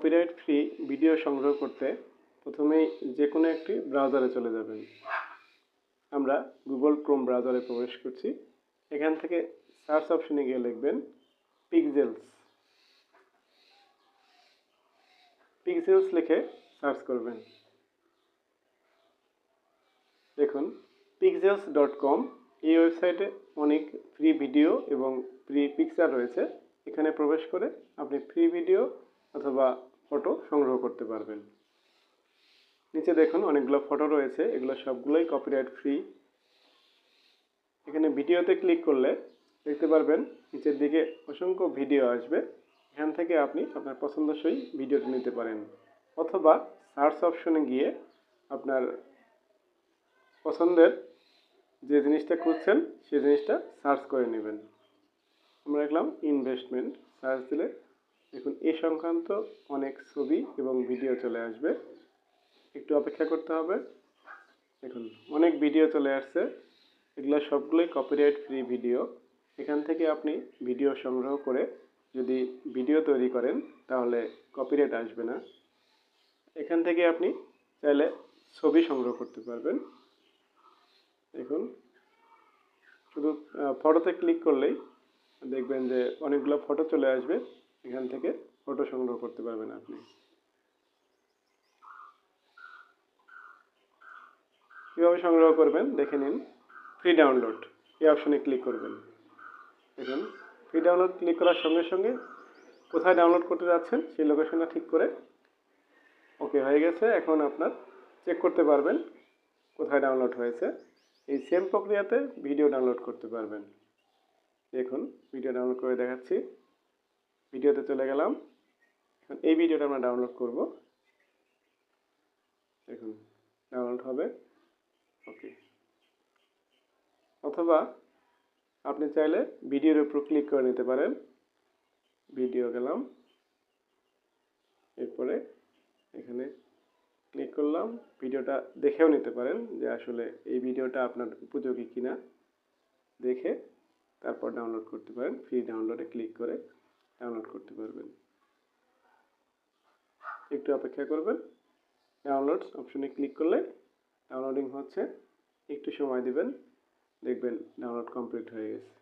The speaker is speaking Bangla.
কপিরাইট ফ্রি ভিডিও সংগ্রহ করতে প্রথমেই যে কোনো একটি ব্রাউজারে চলে যাবেন। আমরা গুগল ক্রোম ব্রাউজারে প্রবেশ করছি। এখান থেকে সার্চ অপশনে গিয়ে লিখবেন পিক্সেলস পিক্সেলস লিখে সার্চ করবেন। দেখুন পিক্সেলস ডট কম এই ওয়েবসাইটে অনেক ফ্রি ভিডিও এবং ফ্রি পিকচার রয়েছে। এখানে প্রবেশ করে আপনি ফ্রি ভিডিও অথবা ফটো সংগ্রহ করতে পারবেন। নিচে দেখুন অনেকগুলো ফটো রয়েছে, এগুলো সবগুলোই কপিরাইট ফ্রি এখানে ভিডিওতে ক্লিক করলে দেখতে পারবেন নিচের দিকে অসংখ্য ভিডিও আসবে। এখান থেকে আপনি আপনার পছন্দসই ভিডিওটি নিতে পারেন। অথবা সার্চ অপশনে গিয়ে আপনার পছন্দের যে জিনিসটা খুঁজছেন সেই জিনিসটা সার্চ করে নেবেন। আমরা দেখলাম ইনভেস্টমেন্ট সার্চ দিলে দেখুন, এ সংক্রান্ত অনেক ছবি এবং ভিডিও চলে আসবে। একটু অপেক্ষা করতে হবে। দেখুন, অনেক ভিডিও চলে আসছে। এগুলো সবগুলোই কপিরাইট ফ্রি ভিডিও এখান থেকে আপনি ভিডিও সংগ্রহ করে যদি ভিডিও তৈরি করেন, তাহলে কপিরাইট আসবে না। এখান থেকে আপনি চাইলে ছবি সংগ্রহ করতে পারবেন। দেখুন, শুধু ফটোতে ক্লিক করলেই দেখবেন যে অনেকগুলো ফটো চলে আসবে। এখান থেকে ফটো সংগ্রহ করতে পারবেন আপনি। কীভাবে সংগ্রহ করবেন দেখে নিন। ফ্রি ডাউনলোড এই অপশনে ক্লিক করবেন। দেখুন ফ্রি ডাউনলোড ক্লিক করার সঙ্গে সঙ্গে কোথায় ডাউনলোড করতে যাচ্ছেন সেই লোকেশনটা ঠিক করে ওকে হয়ে গেছে। এখন আপনার চেক করতে পারবেন কোথায় ডাউনলোড হয়েছে। এই সেম প্রক্রিয়াতে ভিডিও ডাউনলোড করতে পারবেন। দেখুন ভিডিও ডাউনলোড করে দেখাচ্ছি। ভিডিওতে চলে গেলাম। এখন এই ভিডিওটা আমরা ডাউনলোড করব। দেখুন ডাউনলোড হবে। ওকে অথবা আপনি চাইলে ভিডিওর উপর ক্লিক করে নিতে পারেন। ভিডিও গেলাম। এরপরে এখানে ক্লিক করলাম। ভিডিওটা দেখেও নিতে পারেন যে আসলে এই ভিডিওটা আপনার উপযোগী কিনা। দেখে তারপর ডাউনলোড করতে পারেন। ফ্রি ডাউনলোডে ক্লিক করে। ডাউনলোড করতে পারবেন। একটু অপেক্ষা করবেন। ডাউনলোডস অপশনে ক্লিক করলে ডাউনলোডিং হচ্ছে। একটু সময় দিবেন। দেখবেন ডাউনলোড কমপ্লিট হয়ে গেছে।